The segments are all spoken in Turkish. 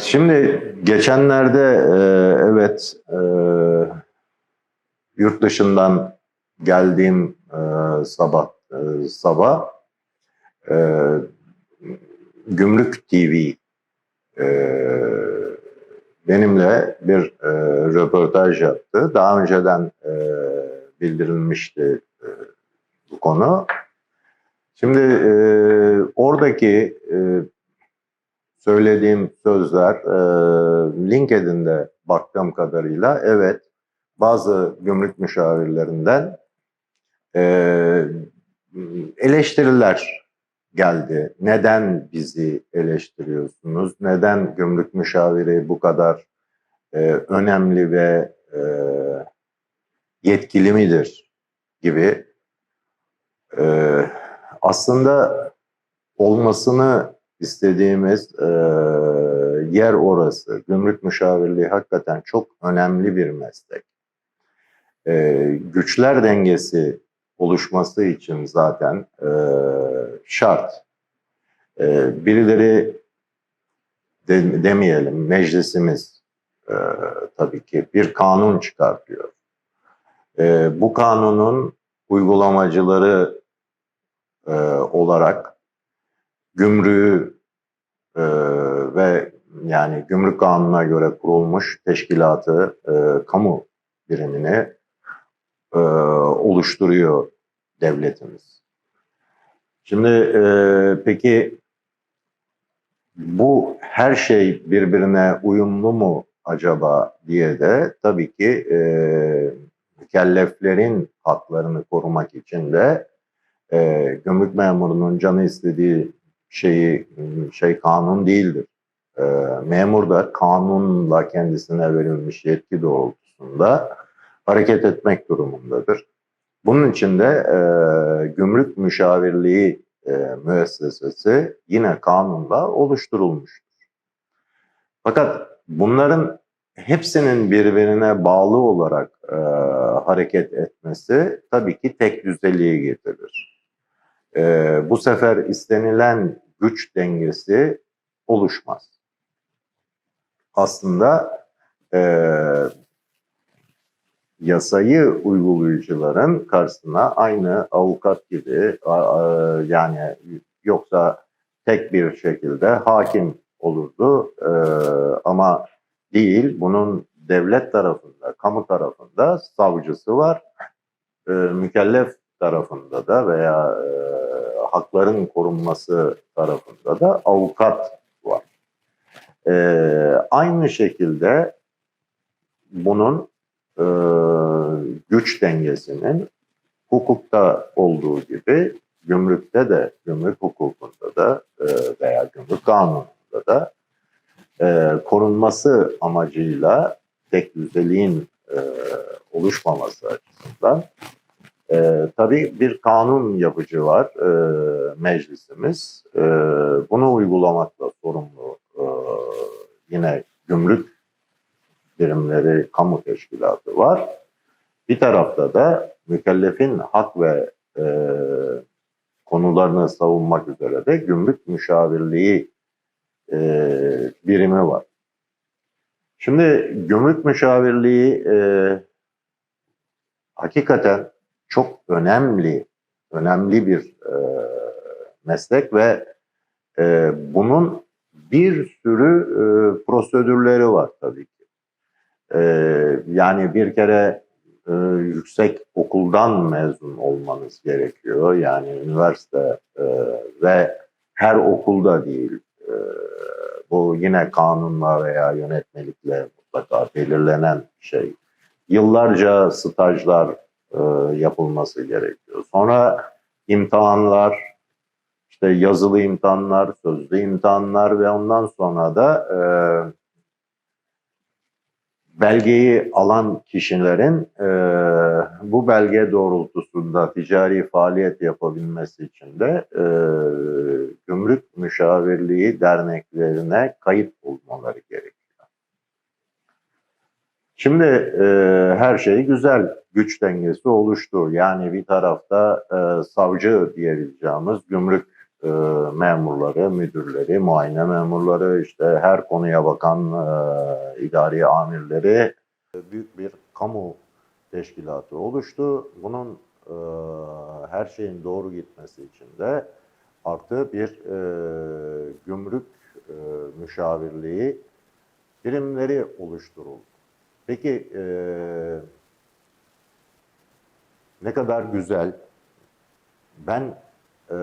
Şimdi geçenlerde e, evet e, yurt dışından geldiğim e, sabah sabah Gümrük TV benimle bir röportaj yaptı. Daha önceden bildirilmişti bu konu. Şimdi oradaki söylediğim sözler e, LinkedIn'de baktığım kadarıyla evet bazı gümrük müşavirlerinden e, eleştiriler geldi. Neden bizi eleştiriyorsunuz? Neden gümrük müşaviri bu kadar e, önemli ve e, yetkili midir gibi e, aslında olmasını istediğimiz e, yer orası. Gümrük müşavirliği hakikaten çok önemli bir meslek. E, güçler dengesi oluşması için zaten e, şart. E, birileri de, demeyelim, meclisimiz e, tabii ki bir kanun çıkartıyor. E, bu kanunun uygulamacıları e, olarak gümrüğü e, ve yani gümrük kanununa göre kurulmuş teşkilatı, e, kamu birimini e, oluşturuyor devletimiz. Şimdi e, peki bu her şey birbirine uyumlu mu acaba diye de tabii ki e, mükelleflerin haklarını korumak için de e, gümrük memurunun canı istediği şeyi şey kanun değildir. E, memur da kanunla kendisine verilmiş yetki doğrultusunda hareket etmek durumundadır. Bunun için de e, gümrük müşavirliği e, müessesesi yine kanunla oluşturulmuştur. Fakat bunların hepsinin birbirine bağlı olarak e, hareket etmesi tabii ki tek düzeliği getirir. E, bu sefer istenilen güç dengesi oluşmaz. Aslında e, yasayı uygulayıcıların karşısına aynı avukat gibi yani yoksa tek bir şekilde hakim olurdu e, ama değil bunun devlet tarafında, kamu tarafında savcısı var, e, mükellef tarafında da veya e, hakların korunması tarafında da avukat var. Aynı şekilde bunun e, güç dengesinin hukukta olduğu gibi gümrükte de, gümrük hukukunda da e, veya gümrük kanununda da e, korunması amacıyla tek düzeliğin e, oluşmaması açısından e, tabii bir kanun yapıcı var e, meclisimiz. E, bunu uygulamakla sorumlu e, yine gümrük birimleri kamu teşkilatı var. Bir tarafta da mükellefin hak ve e, konularını savunmak üzere de gümrük müşavirliği e, birimi var. Şimdi gümrük müşavirliği e, hakikaten çok önemli, önemli bir e, meslek ve e, bunun bir sürü e, prosedürleri var tabii ki. Ee, yani bir kere e, yüksek okuldan mezun olmanız gerekiyor. Yani üniversite e, ve her okulda değil. E, bu yine kanunla veya yönetmelikle mutlaka belirlenen şey. Yıllarca stajlar e, yapılması gerekiyor. Sonra imtihanlar, işte yazılı imtihanlar, sözlü imtihanlar ve ondan sonra da e, belgeyi alan kişilerin e, bu belge doğrultusunda ticari faaliyet yapabilmesi için de e, gümrük müşavirliği derneklerine kayıt olmaları gerekiyor. Şimdi e, her şey güzel, güç dengesi oluştu. Yani bir tarafta e, savcı diyebileceğimiz gümrük e, memurları, müdürleri, muayene memurları, işte her konuya bakan e, idari amirleri büyük bir kamu teşkilatı oluştu. Bunun e, her şeyin doğru gitmesi için de artı bir e, gümrük e, müşavirliği birimleri oluşturuldu. Peki e, ne kadar güzel. Ben e,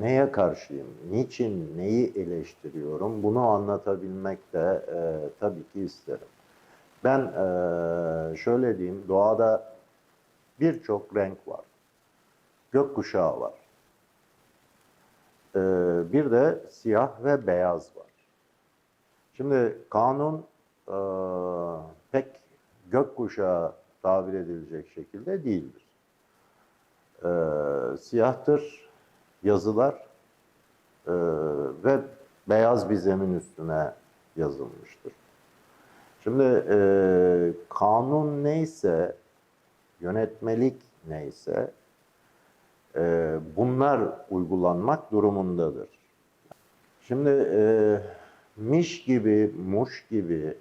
neye karşıyım? Niçin neyi eleştiriyorum? Bunu anlatabilmek de e, tabii ki isterim. Ben e, şöyle diyeyim, doğada birçok renk var. Gökkuşağı var. E, bir de siyah ve beyaz var. Şimdi kanun e, gökkuşağı tabir edilecek şekilde değildir. E, siyahtır yazılar e, ve beyaz bir zemin üstüne yazılmıştır. Şimdi e, kanun neyse, yönetmelik neyse e, bunlar uygulanmak durumundadır. Şimdi e, miş gibi, muş gibi,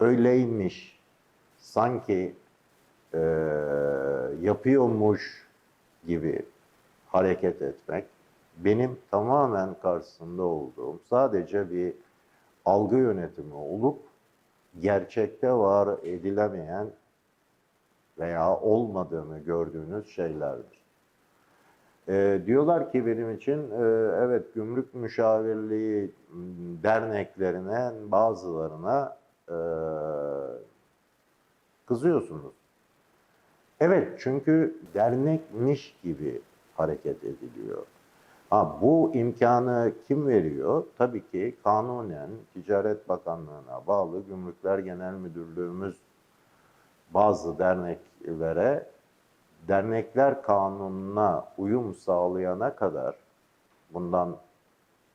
öyleymiş, sanki e, yapıyormuş gibi hareket etmek benim tamamen karşısında olduğum sadece bir algı yönetimi olup gerçekte var edilemeyen veya olmadığını gördüğünüz şeylerdir. E, diyorlar ki benim için e, evet gümrük müşavirliği derneklerine bazılarına e, kızıyorsunuz. Evet çünkü dernekmiş gibi hareket ediliyor. Ha, bu imkanı kim veriyor? Tabii ki kanunen Ticaret Bakanlığı'na bağlı Gümrükler Genel Müdürlüğümüz bazı derneklere dernekler kanununa uyum sağlayana kadar bundan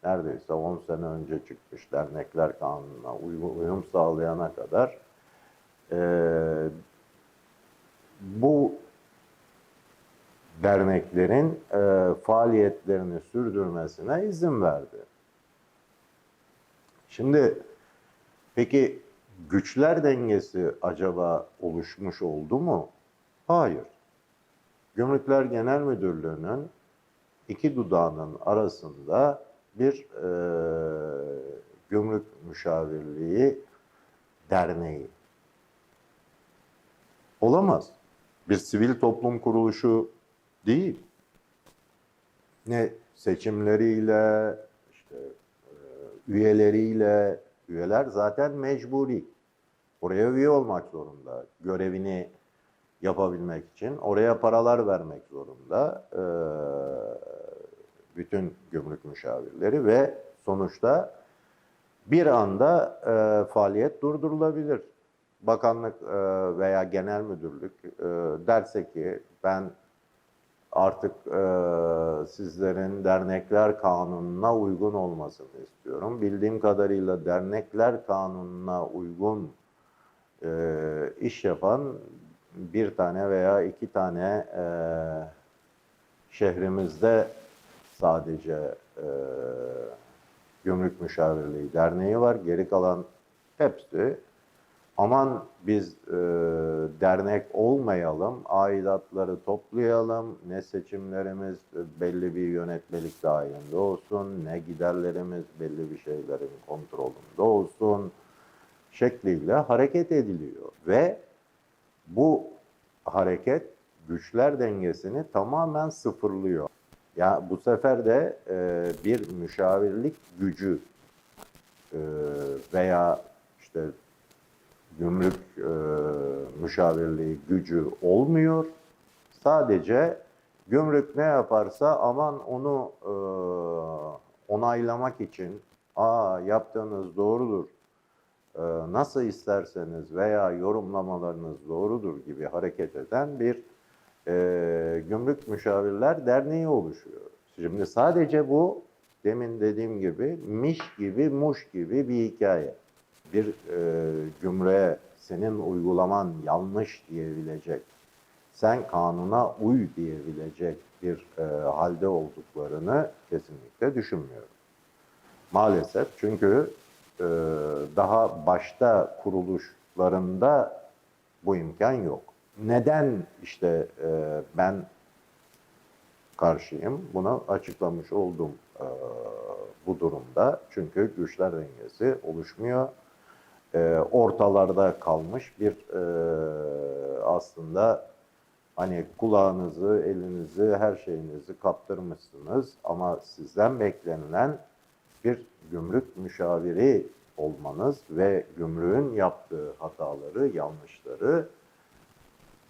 neredeyse 10 sene önce çıkmış dernekler kanununa uyum, uyum sağlayana kadar eee, bu derneklerin e, faaliyetlerini sürdürmesine izin verdi. Şimdi peki güçler dengesi acaba oluşmuş oldu mu? Hayır. Gümrükler Genel Müdürlüğü'nün iki dudağının arasında bir e, gümrük müşavirliği derneği. Olamaz. Bir sivil toplum kuruluşu değil. Ne seçimleriyle, işte e, üyeleriyle, üyeler zaten mecburi. Oraya üye olmak zorunda. Görevini yapabilmek için oraya paralar vermek zorunda. e, bütün gümrük müşavirleri ve sonuçta bir anda e, faaliyet durdurulabilir. Bakanlık e, veya genel müdürlük e, derse ki ben artık e, sizlerin dernekler kanununa uygun olmasını istiyorum. Bildiğim kadarıyla dernekler kanununa uygun iş yapan bir tane veya iki tane şehrimizde sadece Gümrük Müşavirliği Derneği var. Geri kalan hepsi aman biz e, dernek olmayalım, aidatları toplayalım, ne seçimlerimiz belli bir yönetmelik dahilinde olsun, ne giderlerimiz belli bir şeylerin kontrolünde olsun şekliyle hareket ediliyor. Ve bu hareket güçler dengesini tamamen sıfırlıyor. Ya bu sefer de e, bir müşavirlik gücü e, veya işte gümrük e, müşavirliği gücü olmuyor. Sadece gümrük ne yaparsa aman onu e, onaylamak için aa yaptığınız doğrudur, e, nasıl isterseniz veya yorumlamalarınız doğrudur gibi hareket eden bir e, Gümrük Müşavirler Derneği oluşuyor. Şimdi sadece bu demin dediğim gibi miş gibi muş gibi bir hikaye bir e, gümrüğe senin uygulaman yanlış diyebilecek, sen kanuna uy diyebilecek bir e, halde olduklarını kesinlikle düşünmüyorum. Maalesef çünkü e, daha başta kuruluşlarında bu imkan yok. Neden işte e, ben karşıyım? Bunu açıklamış oldum e, bu durumda. Çünkü güçler dengesi oluşmuyor. E, ortalarda kalmış bir e, aslında hani kulağınızı, elinizi, her şeyinizi kaptırmışsınız ama sizden beklenilen bir gümrük müşaviri olmanız ve gümrüğün yaptığı hataları, yanlışları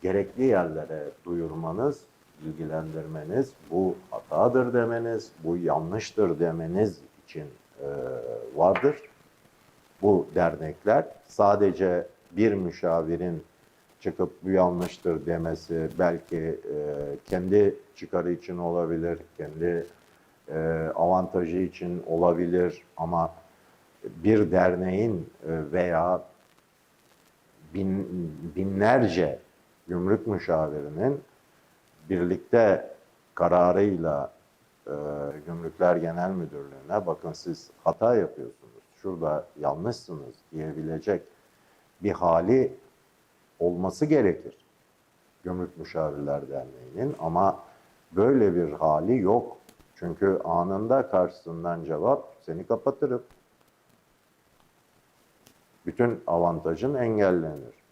gerekli yerlere duyurmanız, bilgilendirmeniz, bu hatadır demeniz, bu yanlıştır demeniz için e, vardır. Bu dernekler. Sadece bir müşavirin çıkıp bu yanlıştır demesi belki e, kendi çıkarı için olabilir, kendi e, avantajı için olabilir ama bir derneğin e, veya bin, binlerce gümrük müşavirinin birlikte kararıyla e, Gümrükler Genel Müdürlüğü'ne bakın siz hata yapıyorsunuz, şurada yanlışsınız diyebilecek bir hali olması gerekir. Gümrük Müşavirler Derneği'nin ama böyle bir hali yok. Çünkü anında karşısından cevap seni kapatırım. Bütün avantajın engellenir.